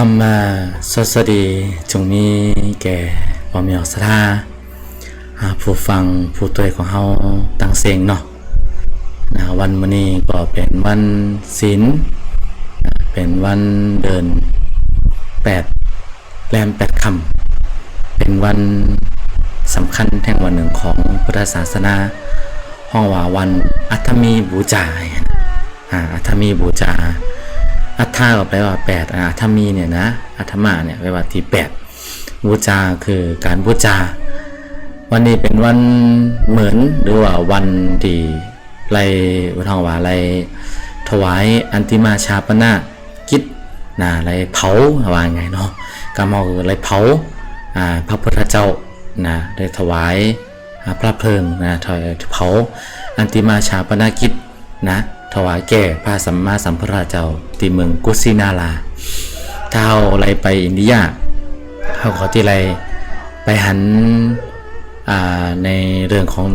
ธรรมาสวัสดีจงมีแก่พ่อแม่ศรัทธาผู้ฟังผู้ตัวของเฮาตั้งเสียงเนาะนะวันมื้อนี้ก็เป็นวันศีลเป็นวันเดินแปดแรมแปดค่ำเป็นวันสำคัญแห่งวันหนึ่งของพุทธศาสนาห้องว่าวันอัฐมีบูชาอ่าอัฐมีบูชา อัฏฐาก็แปลว่าแปดอัฏฐมีเนี่ยนะอัฏฐมาเนี่ยแปลว่าที่แปดบูชาคือการบูชา วันนี้เป็นวันเหมือนหรือว่าวันที่ไรวันทองว่าไรถวายอันติมาชาปนากิจนะไรเผาว่าไงเนาะกามเอาคือไรเผาอ่าพระพุทธเจ้านะได้ถวายพระเพลิงนะถอยเผาอันติมาชาปนากิจนะ ถวายแก่พระสัมมาสัมพุทธเจ้าที่เมืองกุสินาราถ้าเอาอะไรไปอินเดียเขาขอที่ไรไปหันในเรื่องของ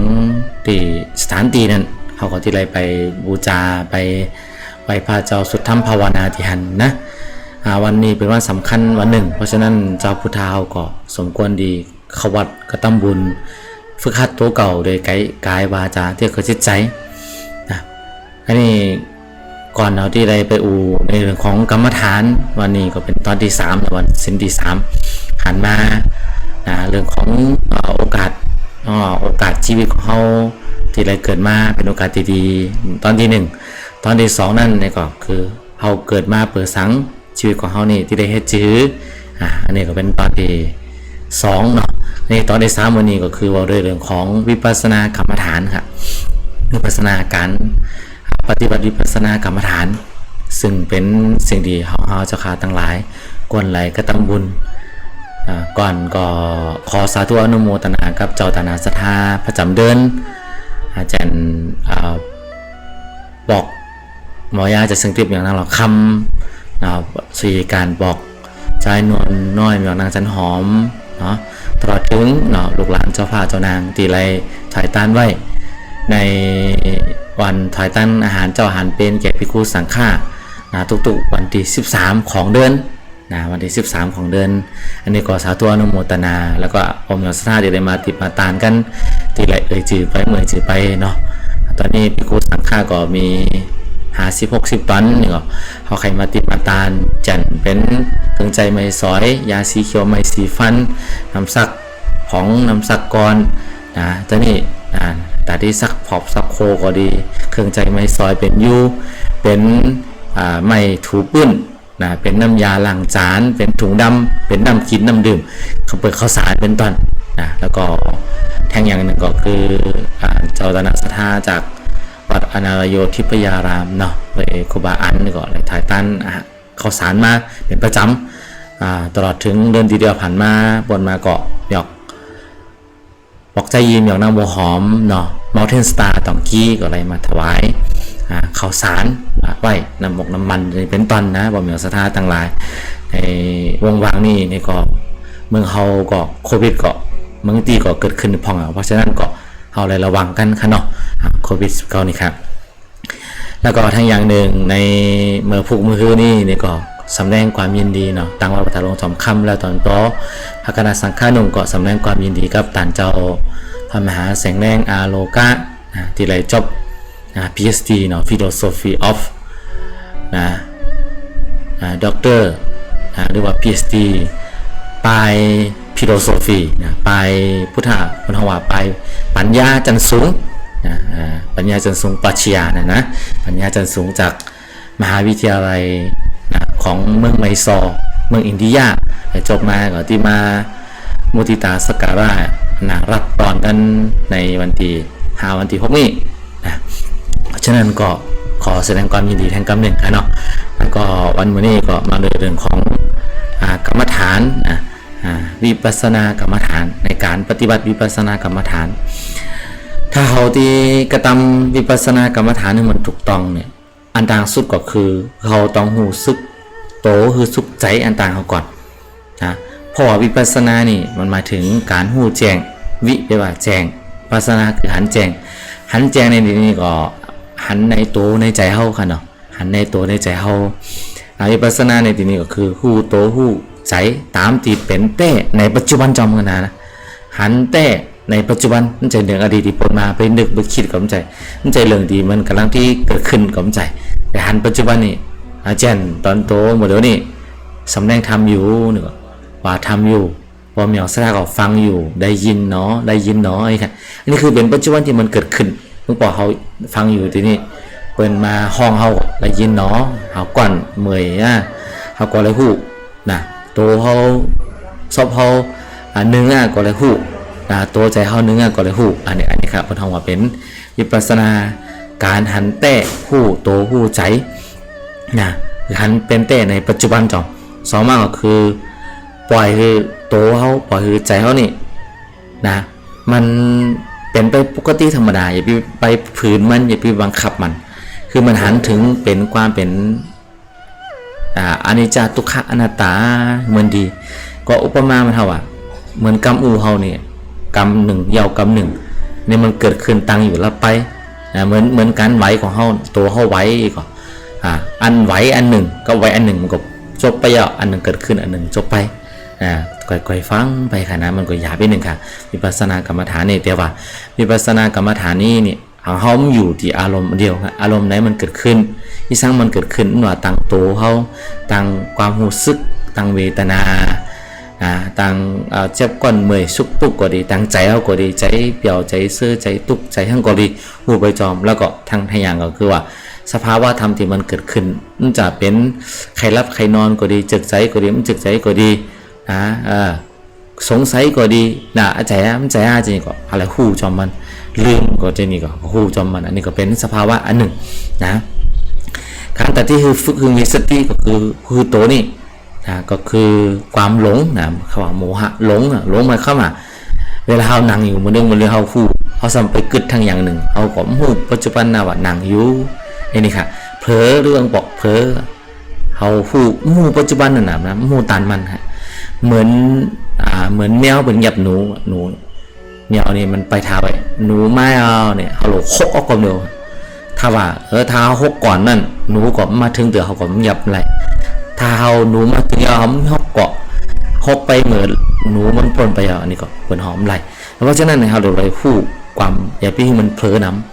ที่สถานที่นั้นเขาก็ที่ไรไปบูชาไปไหว้พระเจ้าสุดธรรมภาวนาที่หันนะวันนี้เป็นวันสำคัญวันหนึ่ง เพราะฉะนั้นเจ้าพุทธาก็สมควรดีขวัดกระทำบุญ ฝึกหัดตัวเก่าโดยไกายกายวาจาที่เขาจิตใจ อันนี้ก่อนเราที่ไรไปอูในเรื่องของกรรมฐานวันนี้ก็เป็นตอนที่สามวันสิ้นที่สามหันมานะเรื่องของโอกาสโอกาสชีวิตของเขาที่ได้เกิดมาเป็นโอกาสดีๆตอนที่หนึ่งตอนที่สองนั่นเนี่ยก็คือเขาเกิดมาเปิดสังชีวิตของเขานี่ที่ได้เฮ็ดจื้ออ่าอันนี้ก็เป็นตอนที่สองเนาะนี่ตอนที่สามวันนี้ก็คือว่าด้วยเรื่องของวิปัสสนากรรมฐานครับวิปัสสนาการ ปฏิบัติวิปัสสนากรรมฐาน ซึ่งเป็นสิ่งดีของเราเจ้าขาทั้งหลายกวนไหลก็ต้งบุญก่อนก็ขอสาธุอนุโมทนากับเจ้าตานาสถาประจำเดือนอาจารย์บอกหมอยาจะซึ่งติบอย่างนั้นหรอกคำนะสี่การบอกชายนวลน้อยอย่างนางจันหอมเนาะตลอดถึงเนาะลูกหลานเจ้าฟ้าเจ้านางตีไรถ่ายต้านไว้ใน วันถ่ายต้านอาหารเจ้าอาหารเป็นแก่พิคุสังฆานะทุกๆวันที่ 13 ของเดือนนะวันที่ 13 ของเดือน อันนี้ก็สาธุอนุโมทนา แล้วก็อมยศธาที่ได้มาติดมาตานกันที่ไหลเอ่ยจือไปเหมือยจือไปเนาะตอนนี้พิคุสังฆาก็มีหาสิบหกสิบตันนี่ก็เขาใครมาติดมาตานจันเป็นเครื่องใจไม่สอย ยาสีเขียวไม่สีฟันน้ำซักของน้ำซักกรนะตอนนี้ นะแต่ที่ซักผอบซักโคก็ดี เครื่องใจไม่ซอยเป็นยูเป็นอ่าไม่ถูปื้นนะเป็นน้ำยาล้างจาน เป็นถุงดำเป็นน้ำกินน้ำดื่มเขาเปิดข้าวสารเป็นต้นนะแล้วก็แท่งอย่างหนึ่งก็คืออ่าเจ้าตนะสถาจากวัดอนารโยธิปยารามเนาะเลยครูบาอันก็เลยถ่ายตั้นข้าวสารมาเป็นประจำอ่าตลอดถึงเดือนทีเดียวผ่านมาบนมาเกาะหยอก บอกใจยิมอย่างนางบัวหอมเนาะ Mountain Star ตองกี้ก็อะไรมาถวายอ่าข้าวสารอ่าไว้น้ำมกน้ำมันเป็นต้นนะบ่เหมียวสถาต่างหลายในวงวางนี่ในก็เมืองเฮาก็โควิดก็เมืองตีก็เกิดขึ้นพองอะเพราะฉะนั้นก็เฮาเลยระวังกันค่ะเนาะโควิด19นี่ครับแล้วก็ทั้งอย่างหนึ่งในเมื่อพุกมือคือนี่นี่ก็ สำแดงความยินดีเนาะตั้งว่าประธานลงสอมคำแล้วตอนโตพระคณะสังฆานุงก็สำแดงความยินดีกับตานเจ้าพระมหาแสงแดงอาโลกะนะที่ไรจบนะ PhD เนาะ Philosophy of นะนะด็อกเตอร์นะหรือว่า PhD ปลาย philosophy นะปลายพุทธะพุทธวาปลายปัญญาจันทร์สูงนะปัญญาจันทร์สูงปัชญานะนะปัญญาจันทร์สูงจากมหาวิทยาลัย ของเมืองไมซอร์เมืองอินเดียจบมาก็ที่มามุติตาสการะนะรับตอนกันในวันที่หาวันที่หกนี้นะฉะนั้นก็ขอแสดงความยินดีแทนกำหนึ่งนะเนาะแล้วก็วันมื้อนี้ก็มาเรื่องของอกรรมฐานนะวิปัสสนากรรมฐานในการปฏิบัติวิปัสสนากรรมฐาน ถ้าเขาที่กระทำวิปัสสนากรรมฐานให้มันถูกต้องเนี่ยอันต่างสุดก็คือเขาต้องหูซึก โตคือสุขใจอันต่างเขาก่อนนะพราะว่าวิปัสสนานี่มันหมายถึงการหูแจงวิแปลว่าแจงปัสสนาคือหันแจงหันแจงในที่นี้ก็หันในโตในใจเขาค่ะเนาะหันในโตในใจเขาอาวิปัสสนาในที่นี้ก็คือหูโตหูใจตามที่เป็นเต้ในปัจจุบันจอมกันนะนะหันเต้ในปัจจุบันมันใจเรื่องอดีตที่ผลมาไปนึกไปคิดกับใจมันใจเรื่องดีมันกำลังที่เกิดขึ้นกับใจ แต่หันปัจจุบันนี่ อาจารย์ตอนโตหมดเดี๋ยวนี้สำแดงทำอยู่เนี่ก็ว่าทำอยู่พอมีอสระก็ฟังอยู่ ได้ยินเนาะได้ยินเนาะไอ้ค่ะอันนี้คือเป็นปัจจุบันที่มันเกิดขึ้นเมื่อปอเขาฟังอยู่ทีนี่เปิ้นมาห้องเฮาได้ยินเนาะเฮาก่อนเมื่อยอะเฮาก็เลยฮู้นะโตเฮาซอบเฮาอ่านึงอะก็เลยฮู้นะโตใจเฮานึงอะก็เลยฮู้อันนี้อันนี้ครับพิ่นเฮาว่าเป็นวิปัสสนาการหันแต้ฮู้โตฮู้ใจ นะหันเป็นแต้ในปัจจุบันจอมสองมากก็คือ ปล่อยคือโตเฮาปล่อยคือใจเฮานี่นะ มันเป็นไปปกติธรรมดาอย่าไปไปฝืนมันอย่าไปบังคับมัน คือมันหันถึงเป็นความเป็นอ่าอนิจจาทุกขะอนัตตาเหมือนดี ก็อุปมามันเท่าว่าเหมือนกำอูเฮาเนี่ยกำหนึ่งยาวกำหนึ่งเนี่ยมันเกิดขึ้นตั้งอยู่แล้วไปนะเหมือนเหมือนการไหวของเฮาตัวเฮาไหวก็อ่าอันไหวอันหนึ่ง ก็ไหวอันหนึ่งมันก็จบไปอะอันหนึ่งเกิดขึ้นอันหนึ่งจบไปอ่าค่อยๆฟังไปค่ะนะมันก็ยาวไปหนึ่งค่ะวิปัสสนากรรมฐานนี่แต่ว่าวิปัสสนากรรมฐานนี่เนี่ยเอาเฮาอยู่ที่อารมณ์เดียวครับอารมณ์ไหนมันเกิดขึ้นที่สร้างมันเกิดขึ้นว่าต่างโตเฮาต่างความรู้สึกต่างเวทนาอ่าต่างเจ็บก้อนเมื่อยสุกตุกก็ดีต่างใจเฮาก็ดีใจเปลี่ยวใจเสื้อใจตุกใจทั้งก็ดีหูไปจอมแล้วก็ทางทางอย่างก็คือว่า สภาวะธรรมที่มันเกิดขึ้นมันจะเป็นใครรับใครนอนก็ดีจึกใจก็ดีมันจึกใจก็ดีนะเออสงสัยก็ดีนะใจอะมันใจอะจริงก็อะไรหูจอมมันลืมก็จะนี่ก็หูจอมมัน อันนี้ก็เป็นสภาวะอันหนึ่งนะการแต่ที่คือฝึกคือมีสติก็คือคือตัวนี่นะก็คือความหลงนะคำว่าโมหะหลงอะหลงมาเข้ามาเวลาเรานั่งอยู่มันเรื่องมันเรื่องเราหู้เขาสัมไปกึดทางอย่างหนึ่งเอาก็หู้ปัจจุบันนะว่านั่งอยู่ ไอ้นี่ค่ะเผลอเรื่องบอกเผลอเขาหูมู่ปัจจุบันน่ะนะนะมู่ตานมันฮะเหมือนอ่าเหมือนแมวเหมือนหยับหนูหนูแมวนี่มันไปทาไปหนูไม่เอาเนี่ยเขาโหลกหกออกก่อนเดียวถ้าว่าเออถ้าหกก่อนนั่นหนูก็มาถึงเดี๋ยวเขาก็มันหยับอะไรถ้าเอาหนูมาถึงเอามันหกเกาะหกไปเหมือนหนูมันปนไปอะอันนี้ก็เป็นหอมไหลเพราะฉะนั้นเนี่ยเราเลยคู่ความอย่าพี่มันเผลอน้ำ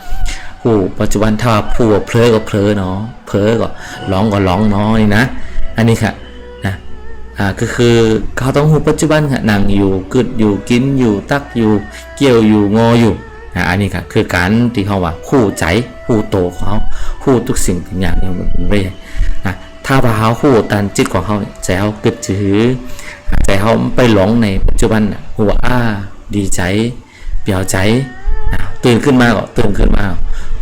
ผู้ปัจจุบันถ้าผู้เผลอก็เผลอเนาะเผลอก็ร้องก็ร้องเนาะนี่นะ อันนี้ค่ะนะอ่าก็คือเขาต้องหูปัจจุบันค่ะนั่งอยู่กึดอยู่กินอยู่ตักอยู่เกี่ยวอยู่งออยู่อ่าอันนี้ค่ะคือการที่เขาว่าคู่ใจคู่โตของเขาคู่ทุกสิ่งทุกอย่างเนี่ยมันไม่ได้นะถ้าว่าเขาคู่ตันจิตของเขาใจเขากึดจือใจเขาไปหลงในปัจจุบันหัวอ้าดีใจเปลี่ยวใจ ตื่นขึ้นมาก็ตื่นขึ้นมา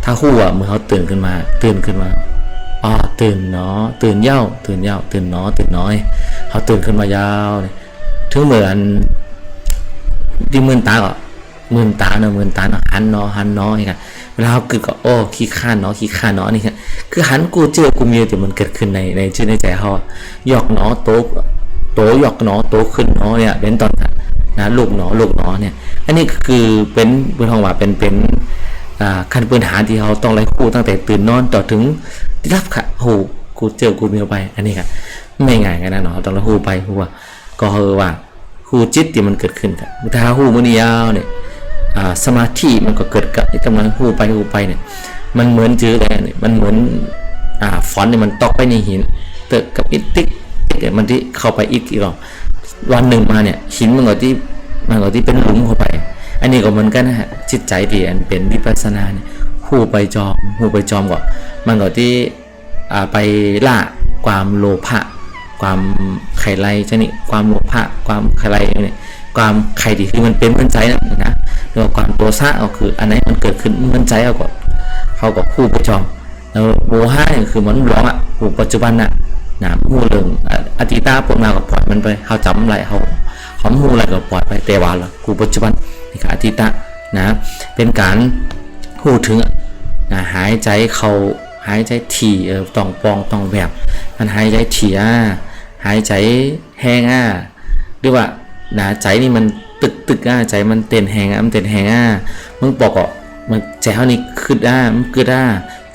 ถ้าคู่อะมือเขาตื่นขึ้นมา ตื่นขึ้นมาอ๋อตื่นเนาะตื่นเย้าตื่นเย้าตื่นเนาะตื่นน้อยเขาตื่นขึ้นมายาวถึงเหมือนที่มื่นตาก็มื่นตาเนาะมื่นตาเนาะหันเนาะหันเนาะนี่ค่ะเวลาเขาเกิดก็โอ้ขี้ข้านเนาะขี้ข้านเนาะนี่ค่ะคือหันกูเจอกูมีแต่มันเกิดขึ้นในในชื่อในใจเขาหยอกเนาะโต๊ะโต๊ะหยอกเนาะโต๊ะขึ้นเนาะเนี่ยเป็นตอน นะลูกเนาะลูกเนาะเนี่ย อันนี้คือเป็นเป็นทองว่าเป็นเป็นอ่าขั้นพื้นฐานที่เขาต้องไล่คู่ตั้งแต่ตื่นนอนต่อถึงที่รับค่ะโหกูเจอกูมีอาไปอันนี้ค่ะไม่ง่ายกันนะเนาะต้องไล่คู่ไปคู่ว่าก็คือว่าคู่จิตที่มันเกิดขึ้นครับถ้าคู่มือนี้ยาวเนี่ยอ่าสมาธิมันก็เกิดกับกำลังคู่ไปคู่ไปเนี่ย มันเหมือนจื้ออะไรเนี่ยมันเหมือนอ่าฟอนเนี่ยมันตอกไปในหินเติกกับอิติกติกเนี่ยมันที่เข้าไปอีกอีกหรอก วันหนึ่งมาเนี่ยหินมันก็ที่มันก็ที่เป็นหลุมเข้าไป อันนี้ก็เหมือนกันนะฮะจิตใจที่อันเป็นวิปัสสนาเนี่ยหูไปจอมหูไปจอมก็มันก็ที่อ่าไปล่าความโลภะความไข่ไรชนิดความโลภะความไข่ไรเนี่ยความไข่ที่คือมันเป็นมันใจนะนะแล้วก็ความโทสะก็คืออันไหนมันเกิดขึ้นมันใจเอาก็เขาก็คู่ไปจอมแล้วโมหะเนี่ยคือเหมันร้องอะปัจจุบันน่ะ นะหูเรื่องอะอดีตาปวดมาก็ปล่อยมันไปเขาจำอะไรเขาเขาหูอะไรก็ปล่อยไปแต่ว่าละกูปัจจุบันนี่คืออธิตะนะเป็นการพูดถึงนะหายใจเขาหายใจถี่เออต้องปองต้องแบบมันหายใจถี่อะหายใจแห้งอะหรือว่านะใจนี่มันตึกตึกอะใจมันเต้นแห้งอะมันเต้นแห้งอะมึงบอกอะมันใจเขานี่ขึ้นอะมันขึ้นอะ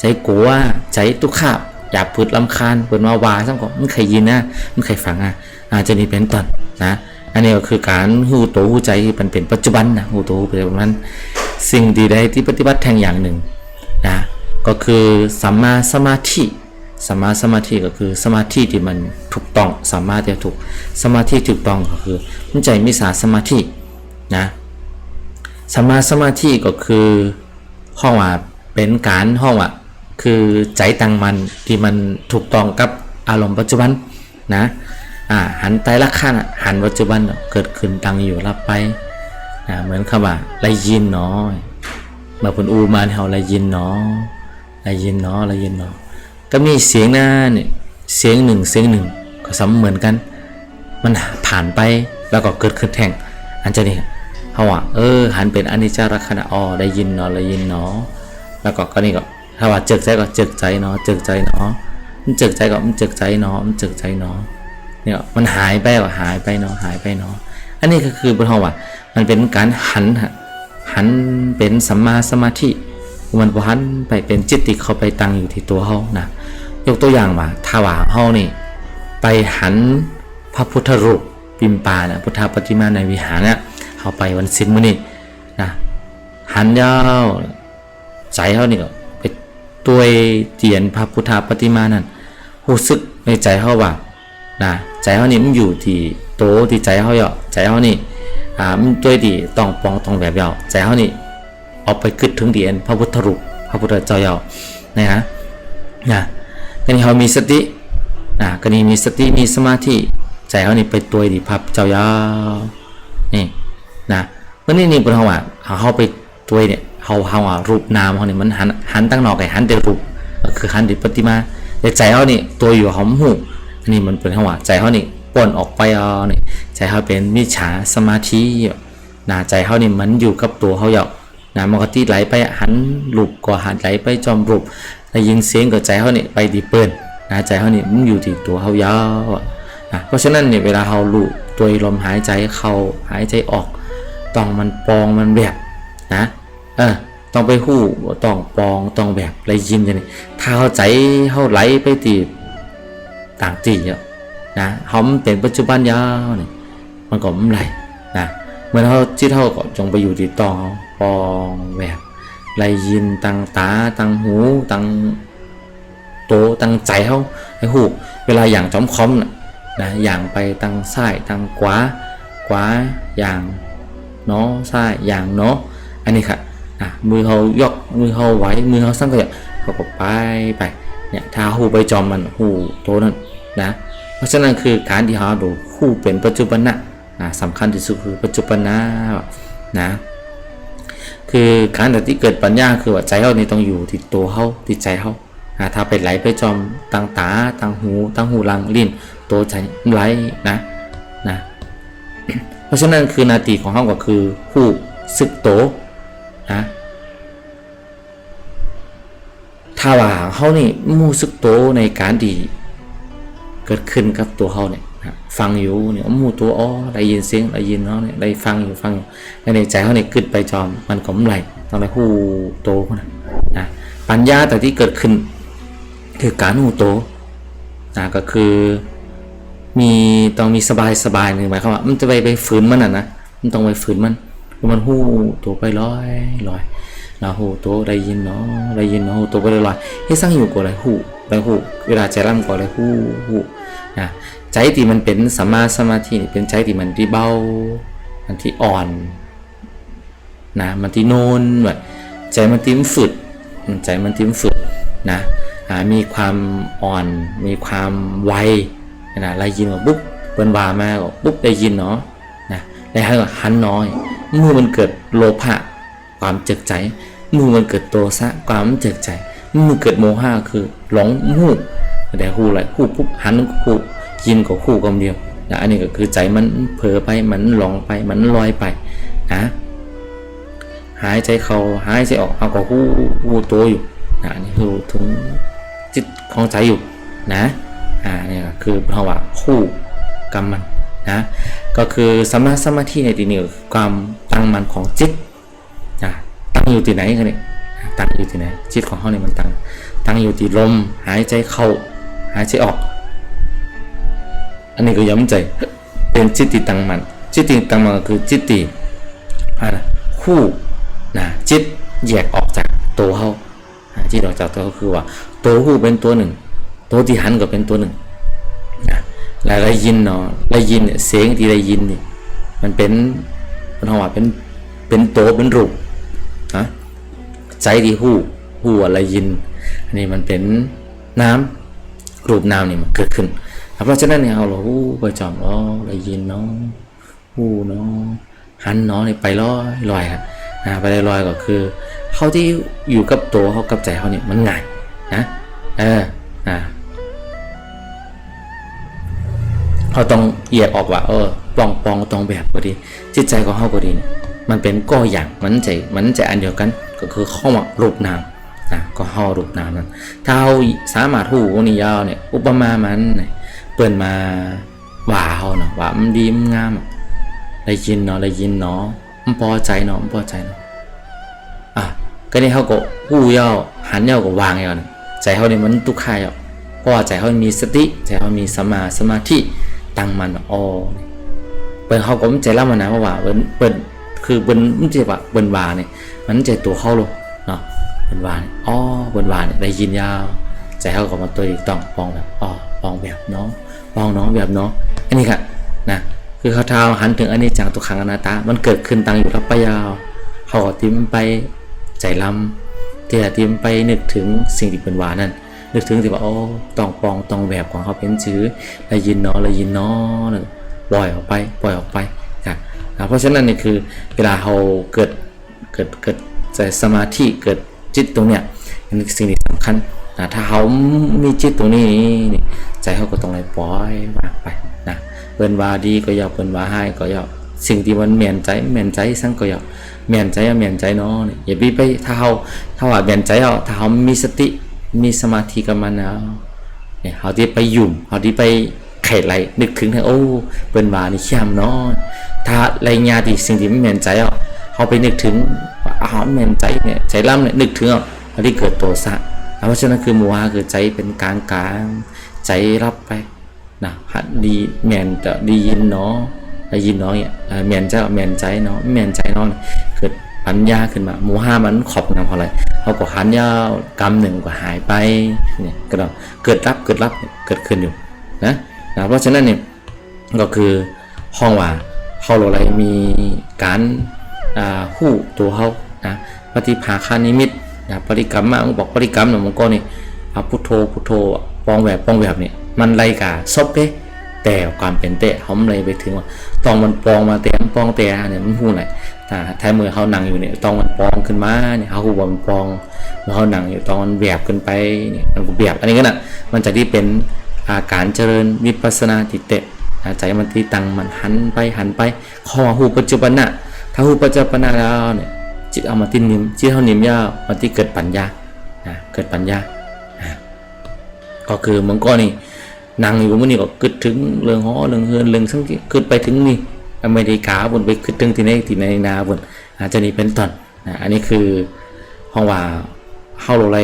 ใจกลัวใจตุกขาบ หยาบพืดลำคาญเปิดมาวาซ้ำก็มันใครยินนะมันใครฟังอะอาจจะนี่เป็นต้นนะอันนี้ก็คือการหูโตหูใจที่มันเป็นปัจจุบันนะหูโตหูปัจจุบันสิ่งดีใดที่ปฏิบัติแทงอย่างหนึ่งนะก็คือสัมมาสมาธิสัมมาสมาธิก็คือสมาธิที่มันถูกต้องสามารถจะถูกสมาธิถูกต้องก็คือมันใจมิสาสมาธินะสัมมาสมาธิก็คือห้องว่าเป็นการห้องว่า คือใจตั้งมันที่มันถูกต้องกับอารมณ์ปัจจุบันนะอ่าหันไตรลักษณ์อะหันปัจจุบันเกิดขึ้นตั้งอยู่รับไปอ่าเหมือนคำว่าไรยินเนาะมื่อผลอูมาเฮาไรยินเนาะไรยินเนาะไรยินเนาะก็มีเสียงหน้าเนี่ยเสียงหนึ่งเสียงหนึ่งก็ซ้ำเหมือนกัน มันผ่านไปแล้วก็เกิดขึ้นแท่งอันจะนี่เฮาว่าเออหันเป็นอนิจจลักษณะอ๋อได้ยินเนาะได้ยินเนาะแล้วก็ก็นี่ก็ ถ้าว่าเจิกใจก็เจิกใจเนาะเจิกใจเนาะมันเจิกใจก็มันเจิกใจเนาะมันเจิกใจเนาะเนี่ยมันหายไปว่าหายไปเนาะหายไปเนาะอันนี้ก็คือบนห้องว่า มันเป็นการหันหันเป็นสัมมาสมาธิมันหันไปเป็นจิตที่เขาไปตั้งอยู่ที่ตัวเฮานะยกตัวอย่างว่าถ้าว่าเฮานี่ ไปหันพระพุทธรูปปิมปานะพุทธปฏิมาในวิหารเนี่ยเฮาไปวันศิลมื้อนี้นะหันยาวใจเฮานี่ก็ ตัวเจียนพระพุทธปฏิมานั่นรู้สึกในใจเฮาว่านะใจเขานี่มันอยู่ที่โตที่ใจเขาเหยาะใจเขานี่อ่ามันด้วที่ต้องปองต้องแบบเหยาะใจเขานี่เอาไปคิดถึงเดียนพระพุทธรูปพระพุทธเจ้าเหยาะนะฮะนะก็นี่เขามีสตินะก็นี่มีสติมีสมาธิใจเขานี่ไปตัวที่พระเจ้าเยาะนี่นะเมื่อนี่นี่เป็นเขาว่าเขาไปตัวเนี่ยาเขาอะรูปนามเขาเนี่ยมันหันหันตั้งนอกไอ้หันแต่รูปก็คือหันแต่ปฏิมาแต่ใจเขานี่ตัวอยู่หอมหูอันนี้มันเป็นจังหวะใจเขานี่ป่นออกไปอาเนี่ใจเขาเป็นมิจฉาสมาธินะใจเขานี่มันอยู่กับตัวเขาอยู่นะมันก็ที่ไหลไปหันลูกก็หันไหลไปจอมรูปได้ยินเสียงกับใจเขานี่ไปดีเปิ้นนะใจเขานี่มันอยู่ที่ตัวเขายาวนะเพราะฉะนั้นเนี่ยเวลาเขาลูตัวลมหายใจเข้าหายใจออกต้องมันปองมันแบบนะ ออต้องไปหู้ต้องปองต้องแบบไรยินกันนี่ถ้าเขาใจเขาไหลไปตีต่างจีอะนะเขามันเป็นปัจจุบันยาวนี่มันก็ไม่ไรนะเมื่อเขาจิตเขาก็จงไปอยู่ที่ตองปองแบบไรยินตังตาตังหูตังโตตังใจเขาไอ้หูเวลาอย่างจอมคอมนะนะอย่างไปตังซ้ายตังขวาขวาอย่างเนาะซ้ายอย่างเนาะอันนี้ค่ะ อะมือเขายกมือเขาไหวมือเขาสั่งก็อย่างเขาก็ไปไปเนี่ยถ้าหูไปจอมมันหูโตนั่นนะเพราะฉะนั้นคือการที่เราดูหูเป็นปัจจุบันนะนะสำคัญที่สุดคือปัจจุบันนะนะคือการที่เกิดปัญญาคือว่าใจเรานี่ต้องอยู่ที่ตัวเขาที่ใจเขาอ่าถ้าไปไหลไปจอมตังตาตังหูตังหูลังลิ้นตัวใจไหลนะนะ เพราะฉะนั้นคือนาทีของเขาก็คือหูสึกโต นะถ้าว่าเขานี่มูสึกโตในการดี เกิดขึ้นกับตัวเขาเนี่ยฟังอยู่เนี่ยมูตัวอ๋อได้ยินเสียงได้ยินเนาะเนี่ยได้ฟังอยู่ฟังอยู่ในใจเขาเนี่ยกึดไปจอมมันก็ไม่ไหลต้องได้หูโตนะนะปัญญาแต่ที่เกิดขึ้นคือการหูโตนะก็คือมีต้องมีสบายสบายหนึ่งหมายความว่ามันจะไปไปฝืนมันอะนะมันต้องไปฝืนมัน มันหูตัวไปลอยลอยนะหูตัวได้ยินเนาะได้ยินเนาะหูตัวไปลอยๆให้สร้างอยู่ก็เลยหูไปหูเวลาใจร่ำก็เลยหูหูนะใจที่มันเป็นสัมมาสมาธิเป็นใจที่มันที่เบามันที่อ่อนนะมันที่โนนแบบใจมันติ้มฝึดใจมันติ้มฝึดนะมีความอ่อนมีความไวนะได้ยินว่าปุ๊บเปิ้นว่ามาก็ปุ๊บได้ยินเนาะ นะได้ให้หันน้อยเมื่อมันเกิดโลภะความเจ็บใจมือมันเกิดโทสะความเจ็บใจมือเกิดโมหะคือหลงหูแต่หูอะไรหูปุ๊บหันก็หูยินก็หูกำเดียวนะอันนี้ก็คือใจมันเผลอไปมันหลงไปมันลอยไปนะหายใจเข้าหายใจออกเอาก็หูหูโตอยู่นะอันนี้คือถึงจิตของใจอยู่นะอ่าเนี่ยคือภาวะคู่กรรมมันนะ ก็คือสมาสมาธิในที่นี้ความตั้งมันของจิตอะตั้งอยู่ที่ไหนกันเนี่ยตั้งอยู่ที่ไหนจิตของเขาเนี่ยมันตั้งตั้งอยู่ที่ลมหายใจเข้าหายใจออก อันนี้ก็ย้ำใจเป็นจิตติตั้งมันจิตติตั้งมันก็คือจิตติคู่นะจิตแยกออกจากตัวเขาจิตออกจากตัวเขาคือว่า ตัวหู่เป็นตัวหนึ่ง ตัวที่หันก็เป็นตัวหนึ่ง แล้วได้ยินเนาะได้ยินเนี่ยเสียงที่ได้ยินเนี่ยมันเป็นมันว่าเป็นเป็นตัวเป็นรูปนะใจที่หูหูอะไรยินอันนี้มันเป็นน้ำรูปน้ำนี่มันเกิดขึ้น เพราะฉะนั้นเนี่ยเอาเราหูไปจอมเนาะอะไรยินเนาะหูเนาะหันเนาะนี่ไปลอยลอยครับนะไปลอยลอยก็คือเขาที่อยู่กับตัวเขากับใจเขาเนี่ยมันง่ายนะเอออ่า เขาต้องแยกออกว่าเออปองปองตรงแบบก็ดี จิตใจของเขาก็ดีเนี่ยมันเป็นก้อย่างมันใจมันใจอันเดียวกันก็คือเข้ามารูปนามนะก็เข้ารูปนามนั้นถ้าเราสามารถหูนี่ยาวเนี่ยอุปมามันเปิดมาว่าเขาเนาะว่ามันดีมันงามได้ยินเนาะได้ยินเนาะมันพอใจเนาะมันพอใจเนาะอะก็นี่เขาก็หูยาวหันยาวก็วางยาวเนี่ยใจเขาเนี่ยมันตุกขายอะเพราะว่าใจเขามีสติใจเขามีสมาสมาธิ ตั้งมันอ๋อเปิ้นเขาก็มันใจเล่ามานะว่าะว่าเปิ้นเปิ้นคือเปิ้นมันจะว่าเปิ้นว่าเนี่ยมันใจตัวเขาโลเนาะเปิ้นว่านอ๋อเปิ้นว่าเนี่ยได้ยินยาวใจเขาก็มาตัวอีกต้องปองแบบอ๋อปองแบบเนาะปองเนาะแบบเนาะอันนี้ค่ะนะคือเขาเท้าหันถึงอันนี้จังตัวขังอนาตา มันเกิดขึ้นตั้งอยู่รับไปยาวเขาก็ติ้มไปใจลำเที่ติ้มไปนึกถึงสิ่งที่เป็นวานั่น นึกถึงที่ว่าโอ้ต้องปองต้องแบบของเขาเป็นชื่อได้ยินเนาะได้ยินเนาะนั่นปล่อยออกไปปล่อยออกไปครับอ่าเพราะฉะนั้นนี่คือเวลาเราเกิดเกิดเกิดใจสมาธิเกิดจิตตรงเนี้ยเป็นสิ่งที่สำคัญนะถ้าเขามีจิตตรงนี้นี่ใจเขาก็ต้องเลยปล่อยวางไปนะเปิ้นว่าดีก็อย่าเปิ้นว่าให้ก็อย่าสิ่งที่มันเมียนใจเมียนใจสั่งก็อย่าเมียนใจอะเมียนใจเนาะนี่อย่าไปไปถ้าเขาถ้าว่าเมียนใจเอาถ้าเขามีสติ มีสมาธิกับมันเอาเนี่ยเขาที่ไปยุ่มเขาที่ไปไข่ไรนึกถึงให้โอ้เปิ้นว่านี่เข้มเนาะถ้าไรญาติสิ่งที่ไม่แม่นใจอะเขาไปนึกถึงว่าอาหารแม่นใจเนี่ยใจล่ำเนี่ยนึกถึงอะเขาที่เกิดโทสะเพราะฉะนั้นคือมัวคือใจเป็นกลางกลางใจรับไปนะหัดดีแม่นจะดียินเนาะได้ยินเนาะเนี่ยเออแม่นใจแม่นใจเนาะไม่แม่นใจเนาะเกิด ปัญญาขึ้นมาโมหะมันขอบงำเพราะอะไรเขาก็หันยาวกรรมหนึ่งก็หายไปเนี่ยก็ต้องเกิดรับเกิดรับเกิดขึ้นอยู่นะนะเพราะฉะนั้นเนี่ยก็คือห้องว่าเขาอะไรมีการอ่าหู้ตัวเขานะปฏิภาคานิมิตนะปริกรรมมามึงบอกปริกรรมเนี่ยมันก็นี่อ่าพุทโธพุทโธปองแบบปองแบบเนี่ยมันไรกาซบเด้แต่ความเป็นเตะเขาไม่เลยไปถึงว่าตองมันปองมาเต็มปองแต่เนี่ยมันหูไหน ถ้าถ้ามือเขานั่งอยู่เนี่ยต้องมันปองขึ้นมาเนี่ยเขาหูบอมันปองเมื่อเขานั่งอยู่ต้องมันแบบขึ้นไปเนี่ยมันก็แบบอันนี้ก็น่ะมันจะที่เป็นอาการเจริญวิปัสนาติเตะนะใจมันที่ตั้งมันหันไปหันไปข้อหูปัจจุบันน่ะถ้าหูปัจจุบันแล้วเนี่ยจิตเอามาติ้นนิ่มจิตเขานิมยามันที่เกิดปัญญานะเกิดปัญญาก็คือมันก็นี่นั่งอยู่มันนี่ก็คิดถึงเรื่องหอเรื่องเฮือนเรื่องทั้งที่คิดไปถึงนี่ อเมริกาบนไปขึ้นถึงที่ไหนที่ไหนนาบนอาจจะนี่เป็นต้นนะอันนี้คือห้องว่าเฮาอะไร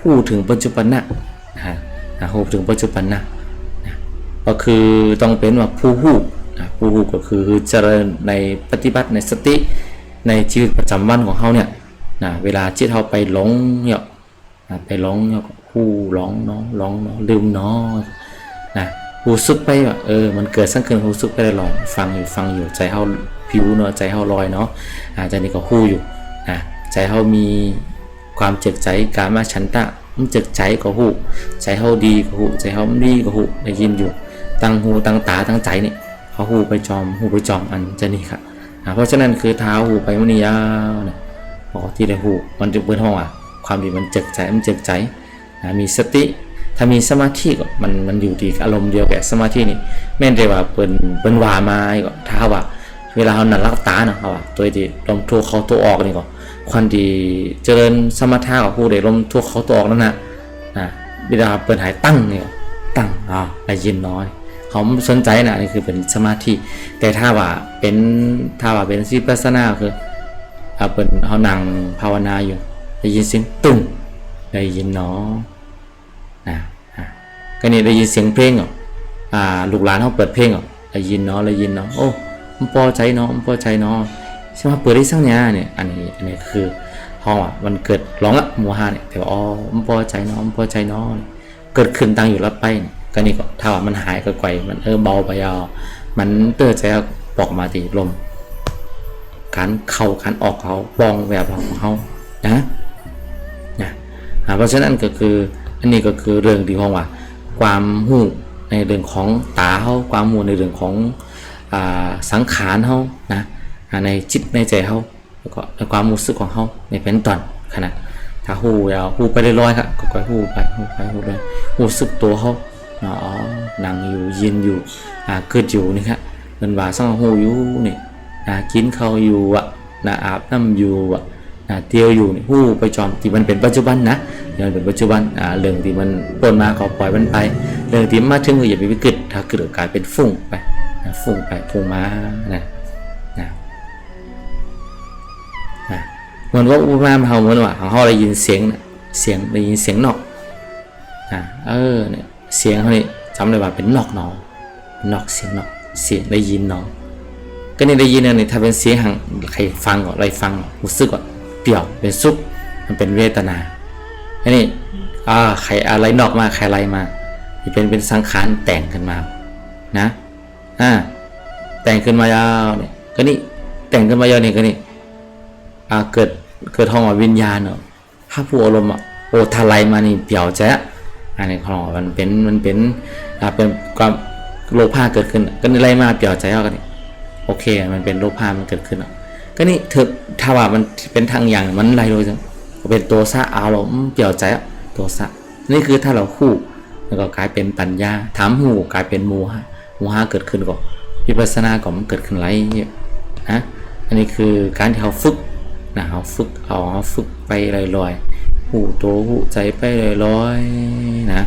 พูดถึงปัจจุบันนะนะฮะนะพูดถึงปัจจุบันนะนะก็คือต้องเป็นว่าผู้หู้นะผู้หู้ก็คือเจริญในปฏิบัติในสติในชีวิตประจำวันของเฮาเนี่ยนะเวลาจิตเฮาไปหลงเนี่ยนะไปหลงเนี่ยผู้หลงเนาะหลงเนาะลืมเนาะนะ หูซึกไปเออมันเกิดสังเกินหูซึกไปได้ลอยฟังอยู่ฟังอยู่ใจเฮาผิวเนาะใจเฮาลอยเนาะอาจจนี่ก็ฮู้อยู่นะใจเฮามีความเจ็บใจกามาฉันตะมันเจ็บใจก็ฮู้ใจเฮาดีก็ฮู้ใจเฮาม่ดีก็ฮู้ได้ยินอยู่ตั้งหูตั้งตาตั้งใจนี่เขาฮู้ไปจอมฮู้ไปจอมอันจะนี่ครับอ่าเพราะฉะนั้นคือเท้าหูไปมันนี่ยาวเนะพอที่ได้หูมันจะเปิดห้องอะความดีมันเจ็บใจมันเจ็บใจมีสติ ถ้ามีสมาธิก็มันมันอยู่ที่อารมณ์เดียวกับสมาธินี่แม่นได้ว่าเปิ้นเปิ้นว่ามาก็ถ้าว่า เวลาเรานั่นรักตาเนาะว่าตัวที่ลมทั่วเขาตัวออกนี่ก็ควันดีเจริญสมถะกับผู้ใดลมทั่วเขาตัวออกนั่นน่ะนะเวลาเปิ้นหายตั้งนี่ก็ตั้งอ่าได้ยินน้อยเขาไม่สนใจนะนี่คือเป็นสมาธิแต่ถ้าว่าเป็นถ้าว่าเป็นวิปัสนาคือเอาเป็นเขานั่งภาวนาอยู่ได้ยินเสียงตึงได้ยินเนาะนะอะ ก็นี่ได้ยินเสียงเพลงอะอ่าลูกหลานเขาเปิดเพลงอะได้ยินเนาะได้ยินเนาะโอ้มันพอใจเนาะมันพอใจเนาะใช่ไหมเปิดได้สักเนี้ยเนี่ยอันนี้อันนี้คือห้องอะมันเกิดร้องละหมัวฮาเนี่ยแต่ว่าอ๋อมันพอใจเนาะมันพอใจเนาะเกิดขึ้นตั้งอยู่รับไปเนี่ยก็นี่ก็ถ้าว่ามันหายก็ไกวมันเออเบาไปยาวมันเตือนใจปอกมาตีลมการเข้าการออกเขาบองแบบของเขานะนะอ่าเพราะฉะนั้นก็คืออันนี้ก็คือเรื่องที่ห้องว่า ความหูในเรื่องของตาเขาความหูในเรื่องของอสังขารเขานะในจิตในใจเขาแล้วก็ในความรู้สึกของเขาในเป็นตอนขนาดถ้าหูยาวหูไปเรื่อยๆครับก็ค่อยหูไปหูไปหูไปหูสึกตัวเขาอ๋อนั่งอยู่ยืนอยู่อ่าเกิดอยู่นี่ครับเป็นว่าสังหูอยู่นี่นะกินข้าวอยู่อะนะอาบน้ำอยู่อะนะ เที่ยวอยู่นี่ฮู้ไปจอมที่มันเป็นปัจจุบันนะที่มันเป็นปัจจุบันอ่าเรื่องที่มันปนมาก็ปล่อยมันไป เรื่องที่มาถึงก็อย่าไปวิกฤตถ้าเกิดกลายเป็นฟุ้งไปนะฟุ้งไปฟุ้งมานะนะนะเหมือนว่าอุปมาเขาเหมือนว่าเขาได้ยินเสียงเสียงได้ยินเสียงนอกอ่าเออเนี่ยเสียงเขานี่จำได้ว่าเป็นนอกนอนอกเสียงนอกเสียงได้ยินนอก็นี่ได้ยินนะนี่ยถ้าเป็นเสียงหังใครฟังก็อะไรฟังรู้สึกว่า เปรี้ยวเป็นสุข มันเป็นเวทนาอันนี้อ่าใครอะไรนอกมาใครอะไรมาเป็นเป็นสังขารแต่งขึ้นมานะอ่าแต่งขึ้นมายาวเนี่ยก็นี่แต่งขึ้นมายาวเนี่ยก็นี่อ่าเกิดเกิดห้องว่าวิญญาณเนาะถ้าผู้อารมณ์อะโอทลายมานี่เปรี้ยวแจ๊ะอันนี้ของมันเป็นมันเป็นอ่าเป็นความโลภะเกิดขึ้นก็นี่ไล่มาเปรี้ยวใจเอากันนี่โอเค มันเป็นรูปภามันเกิดขึ้นอะ ก็นี่เธอถ้าว่ามันเป็นทางอย่างมันไรเลยจังเป็นตัวซะอาเรมณ์เปลี่ยวใจอะตัวซะนี่คือถ้าเราคู่แล้วก็กลายเป็นปัญญาถามหูกลายเป็นโมหะโมหะเกิดขึ้นก็วิปัสสนาก็มันเกิดขึ้นไรเนี่ยนะอันนี้คือการที่เราฝึกนะเราฝึกเอาเราฝึกไปลอยๆหูโตหูใจไปลอยๆนะ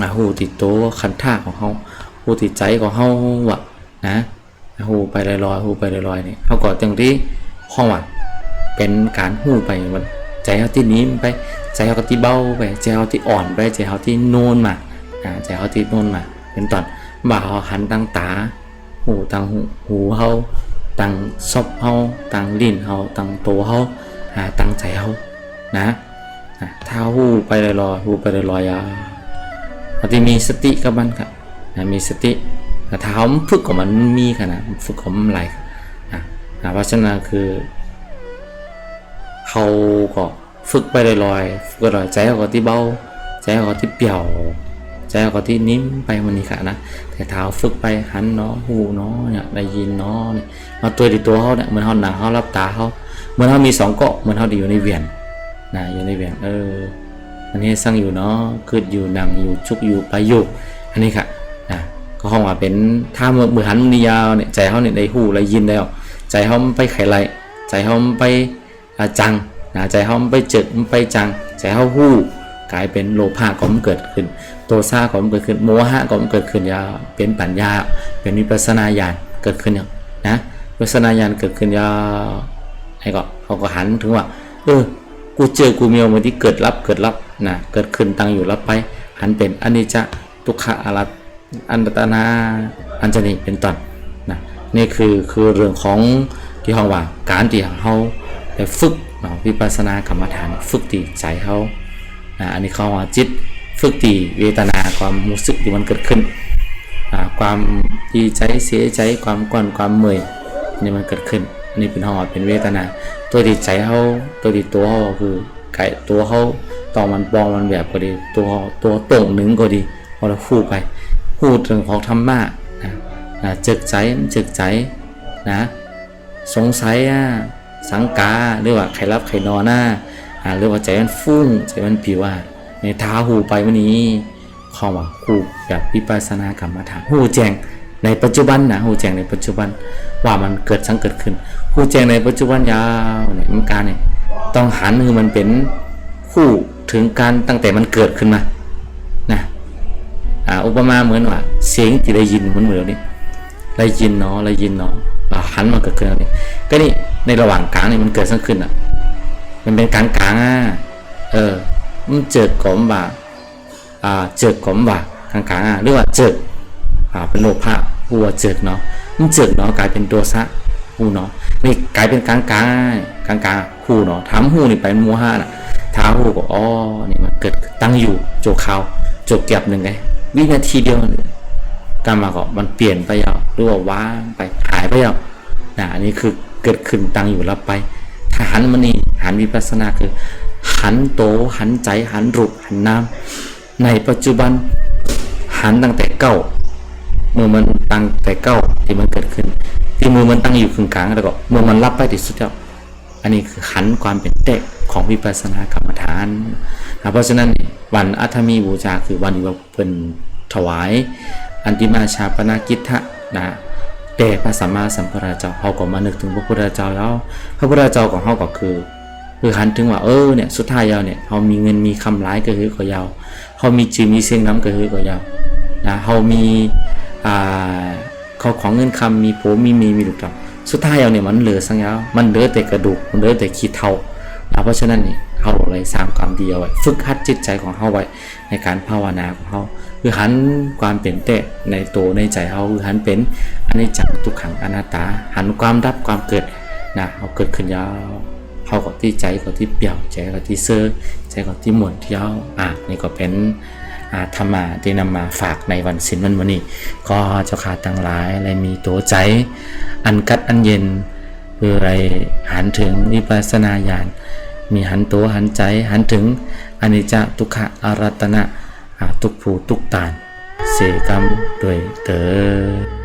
นะหูติดโตวคันท่าของเขาหูติดใจของเขาวะนะ หูไปลอยๆหูไปลอยๆนี่เขาก็จังที่ห้องว่าเป็นการหูไปมันใจเขาที่นี้ไป ใจเขาที่เบาไป ใจเขาที่อ่อนไป ใจเขาที่โน่นมาอ่าใจเขาที่โน่นมา เป็นตอนบ่าเขาหันตั้งตา หูตั้งหูหูเขาตั้งซบเขาตั้งลิ้นเขาตั้งตัวเขาหาตั้งใจเขานะถ้าหูไปลอยๆหูไปลอยๆอะปฏิมีสติกับมันครับมีสติ ถ้าเขาฝึกของมันมีขนาดฝึกของมันไหลนะนะเพราะฉะนั้นคือเขาก็ฝึกไปลอยๆฝึกลอยใจเขาก็ที่เบาใจเขาก็ที่เปี่ยวใจเขาก็ที่นิ่มไปมันนี่ค่ะนะแต่เท้าฝึกไปหันเนาะหูเนาะเนี่ยได้ยินเนาะนี่มาตัวดีตัวเขาเนี่ยเหมือนเขาหนังเขารับตาเขาเหมือนเขามีสองเกาะเหมือนเขาอยู่ในเวียนนะอยู่ในเวียนเอออันนี้สร้างอยู่เนาะคืดอยู่นั่งอยู่ชุกอยู่ไปอยู่อันนี้ค่ะ ก็ห้องว่าเป็นถ้าเมื่อมือหันมันยาวเนี่ยใจเขาเนี่ยได้หูได้ยินแล้ว ใจเขามันไปไขไรใจเขามันไปจังนะใจเขามันไปเจิดมันไปจัง ใจเขาหูกลายเป็นโลภะก็มันเกิดขึ้น โทสะก็มันเกิดขึ้นโมหะก็มันเกิดขึ้นยาเป็นปัญญา เป็นวิปัสนาญาณเกิดขึ้นอย่างนะวิปัสนาญาณเกิดขึ้นยาไอ้ก็เขาก็หันถึงว่าเออกูเจอกูมีอารมณ์ที่เกิดรับเกิดรับนะเกิดขึ้นตั้งอยู่รับไป หันเป็นอนิจจทุกขะอรัต อันตนา อัญจนีเป็นต้นนะนี่คือคือเรื่องของที่เขาว่าการที่เขาได้ฝึกเนาะวิปัสสนากรรมฐานฝึกตีใจเขานะอันนี้เขาว่าจิตฝึกตีเวทนาความรู้สึกที่มันเกิดขึ้นอ่าความดีใจเสียใจความกวนความเมื่อยนี่มันเกิดขึ้นนนี้เป็นห้องว่าเป็นเวทนา ตัวดีใจเขาตัวดีตัวเขาคือไก่ตัวเขาต่อมันปองมันแบบก็ดีตัวตัวโต่งหนึ่งก็ดีพอเราพูไป พูดถึงของธรรมะนะนะจึกใจมันจึกใจนะสงสัยอะสังกาหรือว่าใครรับใครนอนหน้าหรือว่าใจมันฟุ้งใจมันผิวอะในท้าหูไปวันนี้ข้อว่าหูแบบวิปัสสนากรรมฐานหูแจงในปัจจุบันนะหูแจงในปัจจุบันว่ามันเกิดสังเกิดขึ้นหูแจงในปัจจุบันยาวเนี่ยมันการเนี่ยต้องหันคือมันเป็นคู่ถึงการตั้งแต่มันเกิดขึ้นมา อุปมาเหมือนว่าเสียงที่ได้ยินเหมือนเหมือนนี่ได้ยินเนาะได้ยินเนาะอ่าหันมาเกิดขึ้นแล้วนี่ก็นี่ในระหว่างกลางนี่มันเกิดสังขึ้นอะ มันเป็นกลางกลางอะเออมันเจิดกลมบ่าอ่าเจิดกลมบ่ากลางกลางอะหรือว่าเจิดอ่าเป็นโลภะหัวเจิดเนาะมันเจิดเนาะกลายเป็นตัวซะหูเนาะนี่กลายเป็นกลางกลางกลางกลางๆหูเนาะถามหูนี่ไปเป็นโมหะน่ะท้าหูก็อ๋อนี่มันเกิดตั้งอยู่โจกเขาโจกเก็บหนึ่งไง วินาทีเดียวกรรมก็มันเปลี่ยนไปแล้วหรือว่าว่างไปหายไปแล้วนะอันนี้คือเกิดขึ้นตั้งอยู่แล้วไปถ้าหันมานี่หันวิปัสสนาคือ หันโตหันใจหันรูปหันน้ำในปัจจุบันหันตั้งแต่เก้าเมื่อมันตั้งแต่เก้าที่มันเกิดขึ้น ที่มือมันตั้งอยู่กึ่งกลางแล้วก็เมื่อมันรับไปที่สุดแล้วอันนี้คือหันความเป็นเตะ ของวิปัสสนากรรมฐานนะเพราะฉะนั้นวันอัฐมีบูชาคือวันที่ว่าเพิ่นถวาย อันติมาชาปนากิทะนะแต่พระสัมมาสัมพุทธเจ้าเขาก็มานึกถึงพระพุทธเจ้าแล้ว พระพุทธเจ้าของเขาก็คือคือหันถึงว่าเออเนี่ยสุดท้ายแล้วเนี่ยเขามีเงินมีคำร้ายก็คือก็ยาวเขามีจือมีเสียงน้ำก็คือก็ยาวนะเขามีอ่าเขาของเงินคำมีโผมีมีมีลูกเต่าสุดท้ายแล้วเนี่ยมันเหลือสังยาวมันเหลือแต่กระดูกมันเหลือแต่ขี้เท่า นะเพราะฉะนั้นนี่เขาเลยสร้างความดีเอาไว้ฝึกหัดจิตใจของเขาไว้ในการภาวนาของเขาคือหันความเป็นเตะในตัวในใจเขาคือหันเป็นอันนี้จังทุกขังอนัตตา หันความรับความเกิดนะเขาเกิดขึ้นยาวเขาก็ที่ใจก็ที่เปี่ยวใจก็ที่เซอร์ใจก็ที่หมุนเที่ยวอะนี่ก็เป็นอาธรรมะที่นำมาฝากในวันศิลวันวันนี้ ก็เจ้าขาตั้งหลายอะมีตัวใจ อันกัดอันเย็น คืออะไรหันถึงวิปัสสนาญาณมีหันตัวหันใจหันถึงอนิจจทุกขะอารัตนะทุกผูทุกตานเสกรรมด้วยเตอ